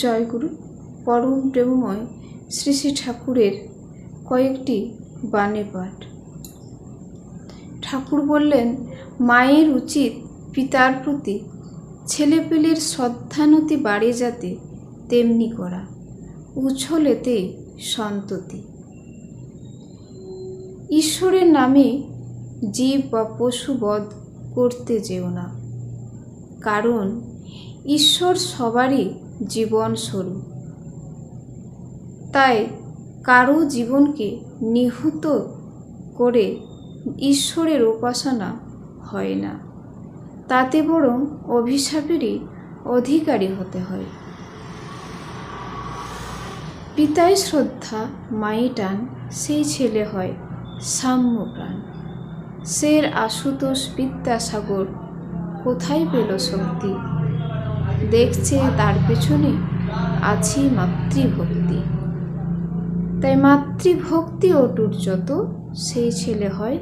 জয়গুরু, পরম প্রেমময় শ্রী শ্রী ঠাকুরের কয়েকটি বাণী পাঠ। ঠাকুর বললেন, মায়ের উচিত পিতার প্রতি ছেলেপেলের শ্রদ্ধানতি বাড়ে যাতে তেমনি করা, উছলেতে সন্ততি। ঈশ্বরের নামে জীব বা পশু বধ করতে যেও না, কারণ ঈশ্বর সবারই জীবন স্বরূপ তাই কারও জীবনকে নিহত করে ঈশ্বরের উপাসনা হয় না। তাতে বরং অভিশাপেরই অধিকারী হতে হয়। পিতায় শ্রদ্ধা, মাই টান, সেই ছেলে হয় সাম্য প্রাণ সের আশুতোষ বিদ্যাসাগর, কোথায় পেল শক্তি? দেখছে তার পেছনে আছে মাতৃভক্তি। তাই মাতৃভক্তি অটুট যত সেই ছেলে হয়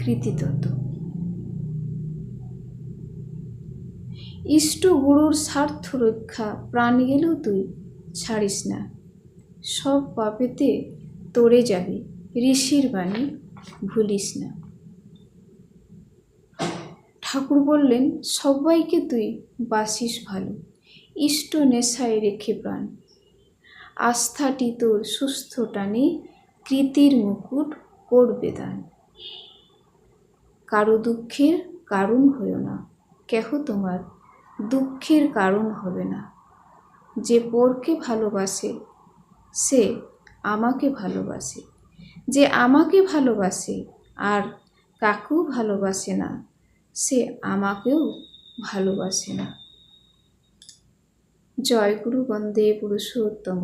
কৃতিতত ইষ্ট গুরুর স্বার্থ রক্ষা, প্রাণ গেলেও তুই ছাড়িস না। সব পাপেতে তরে যাবে, ঋষির বাণী ভুলিস না। ঠাকুর বললেন, সবাইকে তুই বাসিস ভালো। ইষ্ট নেশায় রেখে প্রাণ। আস্থাটি তোর সুস্থ টানে, কৃতির মুকুট করবে দান। কারও দুঃখের কারণ হইও না, কেহ তোমার দুঃখের কারণ হবে না। যে পরকে ভালোবাসে, সে আমাকে ভালোবাসে। যে আমাকে ভালোবাসে, আর কাকু ভালোবাসে না সে আমাকেও ভালোবাসে না জয় গুরু বন্দে পুরুষোত্তম